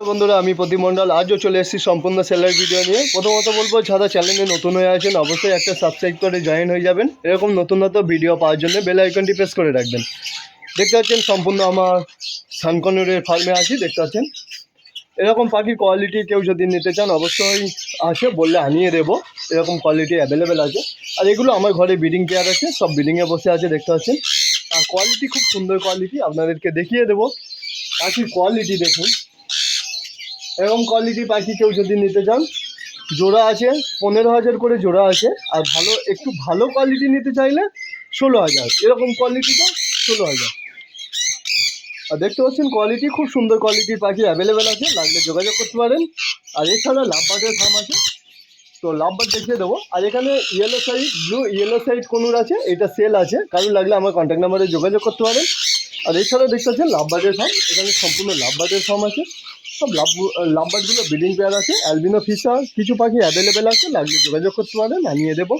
বন্ধুরা, আমি প্রতিমণ্ডল আজও চলে এসেছি সম্পূর্ণ সেলার ভিডিও নিয়ে। প্রথমত বলব, যারা চ্যানেলে নতুন হয়ে আছেন, অবশ্যই একটা সাবস্ক্রাইব করে জয়েন হয়ে যাবেন। এরকম নতুন নতুন ভিডিও পাওয়ার জন্য বেল আইকনটি প্রেস করে রাখবেন। দেখতে পাচ্ছেন, সম্পূর্ণ আমার সানকনুরের ফার্মে আছি, দেখতে পাচ্ছেন। এরকম পাখির কোয়ালিটি কেউ যদি নিতে চান, অবশ্যই আসে, বললে আনিয়ে দেবো। এরকম কোয়ালিটি অ্যাভেলেবেল আছে। আর এগুলো আমার ঘরে বিডিং পেয়ার আছে, সব বিডিংয়ে বসে আছে, দেখতে পাচ্ছেন। আর কোয়ালিটি খুব সুন্দর কোয়ালিটি আপনাদেরকে দেখিয়ে দেবো। পাখির কোয়ালিটি দেখুন। এরকম কোয়ালিটি পাখি কেউ যদি নিতে চান, জোড়া আছে, পনেরো হাজার করে জোড়া আছে, আর ভালো, একটু ভালো কোয়ালিটি নিতে চাইলে ষোলো হাজার। এরকম কোয়ালিটিটা ষোলো হাজার। আর দেখতে পাচ্ছেন কোয়ালিটি খুব সুন্দর কোয়ালিটির পাখি অ্যাভেলেবেল আছে, লাগলে যোগাযোগ করতে পারেন। আর এছাড়া লাভবার্ডের ফার্ম আছে। তো লাভবার্ড দেখিয়ে দেবো। আর এখানে yellow side blue yellow side conure আছে, এটা সেল আছে। কারণ লাগলে আমার কন্ট্যাক্ট নাম্বারে যোগাযোগ করতে পারেন। আর এছাড়া দেখতে পাচ্ছেন লাভবার্ডের ফার্ম এখানে সম্পূর্ণ লাভবার্ডের ফার্ম আছে। সব লাভ ব্রিডিং পেয়ার আছে অ্যালবিনো ফিশার কিছু পাখি অ্যাভেলেবেল আছে, লাগলে যোগাযোগ করতে পারেন আনিয়ে দেবো।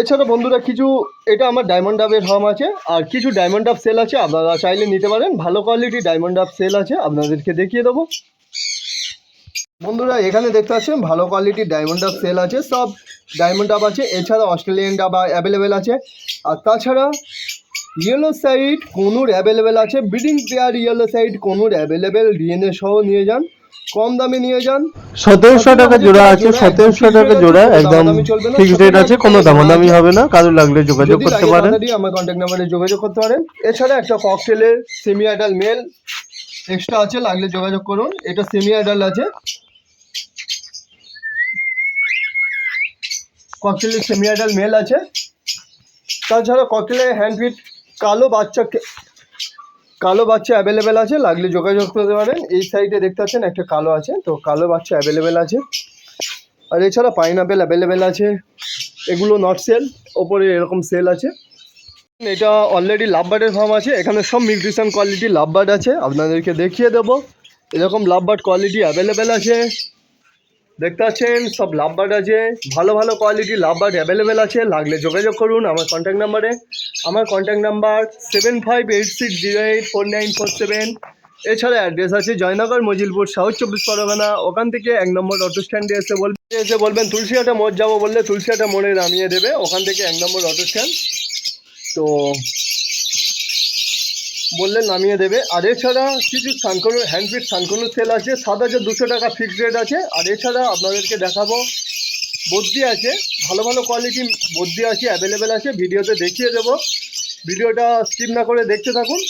এছাড়া বন্ধুরা, কিছু, এটা আমার ডায়মন্ড ডাবের ফার্ম আছে, আর কিছু ডায়মন্ড ডাব সেল আছে, আপনারা চাইলে নিতে পারেন, ভালো কোয়ালিটি ডায়মন্ড ডাব সেল আছে, আপনাদেরকে দেখিয়ে দেবো। বন্ধুরা, এখানে দেখতে পাচ্ছেন, ভালো কোয়ালিটির ডায়মন্ড ডাব সেল আছে, সব ডায়মন্ড ডাব আছে, এছাড়া অস্ট্রেলিয়ান ডাব অ্যাভেলেবেল আছে, আর তাছাড়া ইয়েলো সাইড কোনুর অ্যাভেলেবেল আছে? Breeding pair yellow side conure available DNA সহ নিয়ে যান কম দামে নিয়ে যান। সতেরোশো টাকা জোড়া আছে সতেরোশো টাকা জোড়া একদম ফিক্সড রেট আছে কোনো দামাদামি হবে না কারও লাগলে যোগাযোগ করতে পারেন। আমার কন্ট্যাক্ট নাম্বারে যোগাযোগ করতে পারেন। এছাড়া একটা ককটেলের সেমি অ্যাডাল মেল এক্সট্রা আছে লাগলে যোগাযোগ করুন। এটা সেমি অ্যাডাল আছে। ককটেলের সেমি অ্যাডাল মেল আছে। তাছাড়া ককটেলের হ্যান্ডফিট কালো বাচ্চা কালো বাচ্চা অ্যাভেলেবেল আছে, লাগলে যোগাযোগ করতে পারেন। এই সাইডে দেখতে পাচ্ছেন একটা কালো আছে, তো কালো বাচ্চা অ্যাভেলেবেল আছে। আর এছাড়া পাইনাপেল অ্যাভেলেবেল আছে। এগুলো নট সেল ওপরে এরকম সেল আছে। এটা অলরেডি লাভবার্ডের ফার্ম আছে, এখানে সব নিউট্রিশন কোয়ালিটি লাভবার্ড আছে। আপনাদেরকে দেখিয়ে দেবো। এরকম লাভবার্ড কোয়ালিটি অ্যাভেলেবেল আছে। দেখতে পাচ্ছেন, সব লাভ লাভবার্ড আছে, ভালো ভালো কোয়ালিটি লাভবার্ড অ্যাভেলেবেল আছে, লাগলে যোগাযোগ করুন আমার কন্ট্যাক্ট নাম্বারে আমার contact number seven five eight six zero eight four nine four seven এছাড়া অ্যাড্রেস আছে জয়নগর, মজিলপুর সাউথ চব্বিশ পরগনা, ওখান থেকে এক নম্বর অটো স্ট্যান্ডে এসে বলবেন এসে বলবেন তুলসিয়াটা মোড় যাব বললে তুলসিয়াটা মোড়ে নামিয়ে দেবে, ওখান থেকে এক নম্বর অটো স্ট্যান্ড তো বললে নামিয়ে দেবে। আর এছাড়া কিছু সানকনুর হ্যান্ডফিট সানকনুর সেল আছে। সাত হাজার দুশো টাকা ফিক্সড রেট আছে। আর এছাড়া আপনাদেরকে দেখাবো বদ্যি আছে। ভালো ভালো কোয়ালিটি বদ্যি আছে অ্যাভেলেবেল আছে। ভিডিওতে দেখিয়ে দেবো। ভিডিওটা স্কিপ না করে দেখতে থাকুন।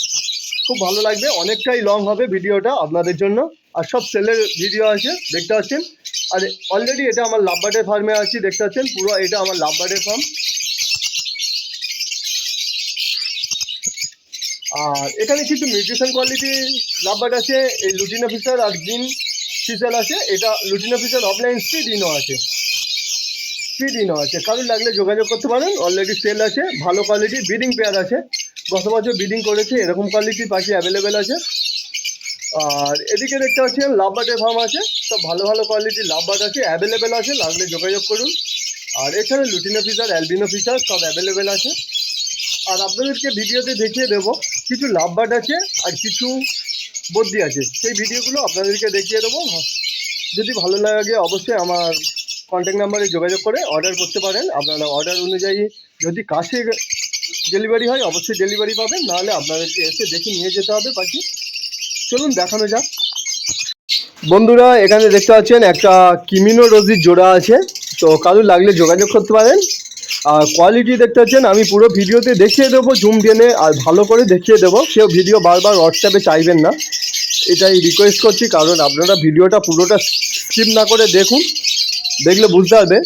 খুব ভালো লাগবে। অনেকটাই লং হবে ভিডিওটা আপনাদের জন্য। আর সব সেলের ভিডিও আছে, দেখতে পাচ্ছেন। আর অলরেডি এটা আমার লাভবার্ডের ফার্মে আছি, দেখতে পাচ্ছেন? পুরো এটা আমার লাভবার্ডের ফার্ম আর এখানে কিছু নিউট্রিশন কোয়ালিটি লাভবার্ড আছে, এই লুটিন অফিসার আর গ্রিন ফিচার আছে, এটা lutino officer opaline split ino আছে। স্পিড ইনো আছে। কারণ লাগলে যোগাযোগ করতে পারেন অলরেডি সেল আছে, ভালো কোয়ালিটি ব্রিডিং পেয়ার আছে। গত বছর ব্রিডিং করেছে, এরকম কোয়ালিটির পাখি অ্যাভেলেবেল আছে। আর এদিকে দেখতে পাচ্ছেন লাভবার্ডের ফার্ম আছে, সব ভালো ভালো কোয়ালিটির লাভবার্ড আছে অ্যাভেলেবেল আছে, লাগলে যোগাযোগ করুন। আর এছাড়া লুটিনো ফিচার অ্যালবিনো ফিচার সব অ্যাভেলেবেল আছে। আর আপনাদেরকে ভিডিওতে দেখিয়ে দেবো কিছু লাভ লাভবার্ড আছে আর কিছু বদ্যি আছে। সেই ভিডিওগুলো আপনাদেরকে দেখিয়ে দেবো। যদি ভালো লাগে অবশ্যই আমার কন্ট্যাক্ট নাম্বারে যোগাযোগ করে অর্ডার করতে পারেন। আপনারা অর্ডার অনুযায়ী যদি কাছে ডেলিভারি হয়, অবশ্যই ডেলিভারি পাবেন। নাহলে আপনাদেরকে এসে দেখে নিয়ে যেতে হবে পাখি। চলুন, দেখানো যাক। বন্ধুরা, এখানে দেখতে পাচ্ছেন একটা কিমিনো রোজির জোড়া আছে। তো কারোর লাগলে যোগাযোগ করতে পারেন। আর কোয়ালিটি দেখতে পাচ্ছেন, আমি পুরো ভিডিওতে দেখিয়ে দেবো জুম টেনে আর ভালো করে দেখিয়ে দেবো। কেউ ভিডিও বারবার হোয়াটসঅ্যাপে চাইবেন না। এটাই রিকোয়েস্ট করছি, কারণ আপনারা ভিডিওটা পুরোটা স্কিপ না করে দেখুন। দেখলে বুঝতে পারবে,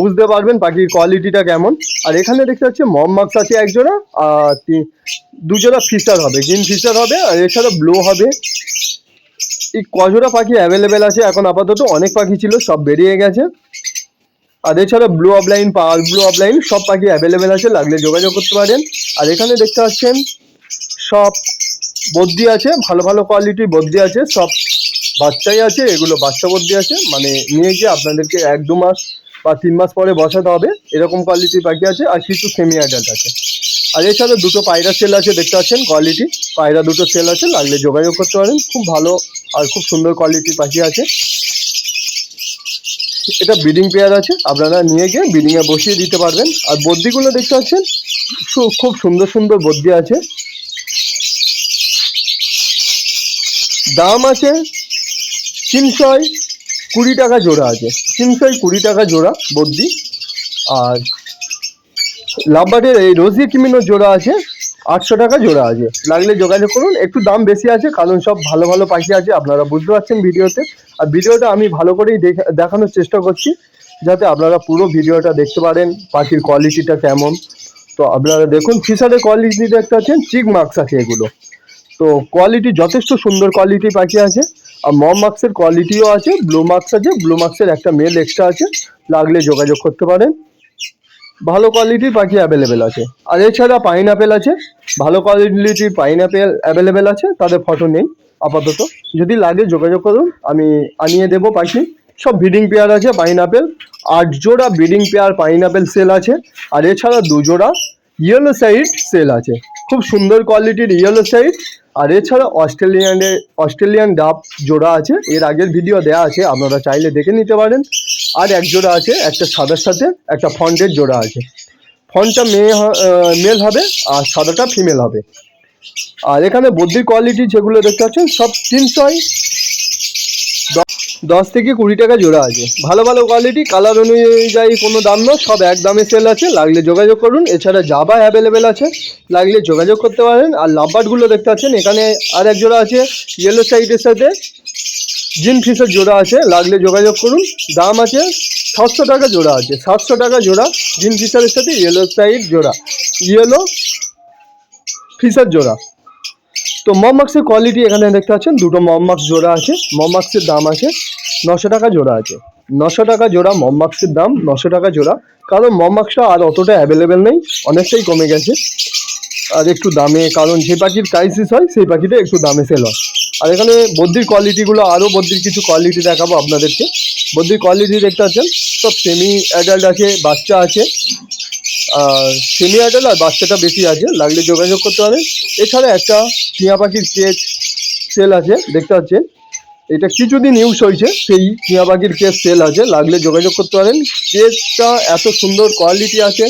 বুঝতে পারবেন পাখির কোয়ালিটিটা কেমন। আর এখানে দেখতে পাচ্ছি মমমাক্স আছে একজোড়া, আর দুজোড়া ফিচার হবে গ্রিন ফিচার হবে, আর এছাড়া ব্লু হবে। এই কজোড়া পাখি অ্যাভেলেবেল আছে, এখন আপাতত অনেক পাখি ছিল, সব বেরিয়ে গেছে। আর এছাড়া blue opaline power blue opaline সব পাখি অ্যাভেলেবেল আছে, লাগলে যোগাযোগ করতে পারেন। আর এখানে দেখতে পাচ্ছেন, সব বদ্যি আছে, ভালো ভালো কোয়ালিটির বদ্যি আছে, সব বাচ্চাই আছে, এগুলো বাচ্চা বদ্যি আছে মানে নিয়ে গিয়ে আপনাদেরকে এক দু মাস বা তিন মাস পরে বসাতে হবে। এরকম কোয়ালিটির পাখি আছে, আর কিছু সেমি অ্যাডাল্ট আছে। আর এছাড়া দুটো পায়রা সেল আছে, দেখতে পাচ্ছেন কোয়ালিটি পায়রা দুটো সেল আছে, লাগলে যোগাযোগ করতে পারেন। খুব ভালো আর খুব সুন্দর কোয়ালিটির পাখি আছে। এটা ব্রিডিং পেয়ার আছে, আপনারা নিয়ে গিয়ে ব্রিডিংয়ে বসিয়ে দিতে পারবেন। আর বদ্যিগুলো দেখতে পাচ্ছেন খুব সুন্দর সুন্দর বদ্যি আছে। দাম আছে তিনশো কুড়ি টাকা জোড়া আছে। তিনশো কুড়ি টাকা জোড়া বদ্যি আর লাভবার্ডের এই রোজি কিমিনোর জোড়া আছে আটশো টাকা জোড়া আছে। লাগলে যোগাযোগ করুন, একটু দাম বেশি আছে, কারণ সব ভালো ভালো পাখি আছে, আপনারা বুঝতে পারছেন ভিডিওতে। আর ভিডিওটা আমি ভালো করেই দেখা- দেখানোর চেষ্টা করছি, যাতে আপনারা পুরো ভিডিওটা দেখতে পারেন, পাখির কোয়ালিটিটা কেমন। তো আপনারা দেখুন ফিশারের কোয়ালিটি দেখতে পাচ্ছেন, চিক মার্কস আছে এগুলো। তো কোয়ালিটি যথেষ্ট সুন্দর কোয়ালিটি পাখি আছে, আর মম মার্কসের কোয়ালিটিও আছে ব্লু মার্কস আছে ব্লু মার্কসের একটা মেল এক্সট্রা আছে, লাগলে যোগাযোগ করতে পারেন। ভালো কোয়ালিটির পাখি অ্যাভেলেবেল আছে। আর এছাড়া পাইনাপেল আছে, ভালো কোয়ালিটির পাইনাপেল অ্যাভেলেবেল আছে, তাদের ফটো নেই, আপাতত। যদি লাগে যোগাযোগ করুন, আমি আনিয়ে দেবো পাখি। সব ব্রিডিং পেয়ার আছে পাইনাপেল আট জোড়া ব্রিডিং পেয়ার পাইনাপেল সেল আছে। আর এছাড়া দু জোড়া ইয়েলো সাইড সেল আছে। খুব সুন্দর কোয়ালিটির ইয়েলো সাইড আর এছাড়া অস্ট্রেলিয়ানের অস্ট্রেলিয়ান ডাব জোড়া আছে। এর আগের ভিডিও দেওয়া আছে, আপনারা চাইলে দেখে নিতে পারেন। আর এক জোড়া আছে, একটা সাদার সাথে, একটা ফন্টের জোড়া আছে। ফন্টটা মেয়ে মেল হবে, আর সাদাটা ফিমেল হবে। আর এখানে বদ্রির কোয়ালিটি যেগুলো দেখতে পাচ্ছেন, সব তিনশোই দশ থেকে কুড়ি টাকা জোড়া আছে। ভালো ভালো কোয়ালিটি কালার অনুযায়ী কোনো দাম নয়, সব এক দামে সেল আছে। লাগলে যোগাযোগ করুন, এছাড়া জাবা অ্যাভেলেবেল আছে। লাগলে যোগাযোগ করতে পারেন। আর লাভবার্ডগুলো দেখতে পাচ্ছেন, এখানে আর এক জোড়া আছে ইয়েলো সাইডের সাথে জিন ফিসের জোড়া আছে। লাগলে যোগাযোগ করুন, দাম আছে সাতশো টাকা জোড়া আছে। সাতশো টাকা জোড়া জিন ফিশারের সাথে ইয়েলো সাইড জোড়া ইয়েলো ফিশার জোড়া। তো মমমাক্সের কোয়ালিটি এখানে দেখতে পাচ্ছেন, দুটো মমমাক্স জোড়া আছে মমমাক্সের দাম আছে নশো টাকা জোড়া আছে। নশো টাকা জোড়া মমমাক্সের দাম, নশো টাকা জোড়া। কারণ মমমাক্সটা আর অতটা অ্যাভেলেবেল নেই, অনেকটাই কমে গেছে। আর একটু দামে, কারণ যে পাখির ক্রাইসিস হয়, সেই পাখিটা একটু দামে সেল হয়। আর এখানে বদ্যির কোয়ালিটিগুলো আরও বদ্যির কিছু কোয়ালিটি দেখাবো আপনাদেরকে। বদ্যির কোয়ালিটি দেখতে পাচ্ছেন, সব সেমি অ্যাডাল্ট আছে, বাচ্চা আছে। আর সেমি অ্যাডাল্ট আর বাচ্চাটা বেশি আছে, লাগলে যোগাযোগ করতে পারেন। এছাড়া একটা টিয়া পাখির কেজ সেল আছে, দেখতে পাচ্ছেন? এটা কিছুদিন ইউজ হয়েছে, সেই টিয়া পাখির কেস সেল আছে, লাগলে যোগাযোগ করতে পারেন। কেসটা এত সুন্দর কোয়ালিটি আছে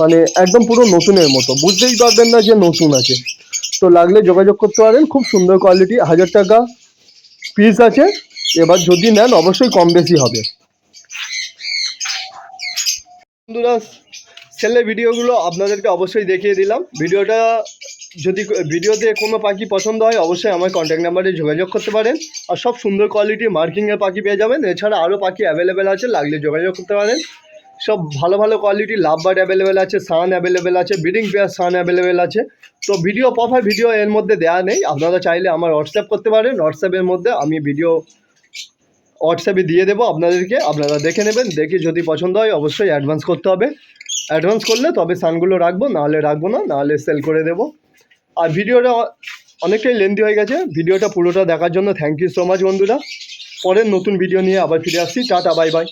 মানে একদম পুরো নতুনের মতো। বুঝতেই পারবেন না যে নতুন আছে। তো লাগলে যোগাযোগ করতে পারেন, খুব সুন্দর কোয়ালিটি হাজার টাকা পিস আছে। এবার যদি নেন, অবশ্যই কম বেশি হবে। বন্ধুরা সেলের ভিডিওগুলো আপনাদেরকে অবশ্যই দেখিয়ে দিলাম। ভিডিওটা যদি ভিডিওতে কোনো পাখি পছন্দ হয়, অবশ্যই আমার কন্ট্যাক্ট নাম্বারে যোগাযোগ করতে পারেন। আর সব সুন্দর কোয়ালিটির মার্কিংয়ের পাখি পেয়ে যাবেন। এছাড়া আরও পাখি অ্যাভেলেবেল আছে, লাগলে যোগাযোগ করতে পারেন। সব ভালো ভালো কোয়ালিটির লাভ বার্ড অ্যাভেলেবেল আছে সান অ্যাভেলেবেল আছে ব্রিডিং পেয়ার সান অ্যাভেলেবেল আছে। তো ভিডিও প্রপার ভিডিও এর মধ্যে দেওয়া নেই। আপনারা চাইলে আমার হোয়াটসঅ্যাপ করতে পারেন। হোয়াটসঅ্যাপের মধ্যে আমি ভিডিও হোয়াটসঅ্যাপে দিয়ে দেবো আপনাদেরকে। আপনারা দেখে নেবেন। দেখে যদি পছন্দ হয়, অবশ্যই অ্যাডভান্স করতে হবে। অ্যাডভান্স করলে তবে সানগুলো রাখব নাহলে রাখব না নাহলে সেল করে দেবো। আর ভিডিওটা অনেকটাই লেন্দি হয়ে গেছে। ভিডিওটা পুরোটা দেখার জন্য থ্যাংক ইউ সো মাচ বন্ধুরা। পরের নতুন ভিডিও নিয়ে আবার ফিরে আসছি। Tata bye bye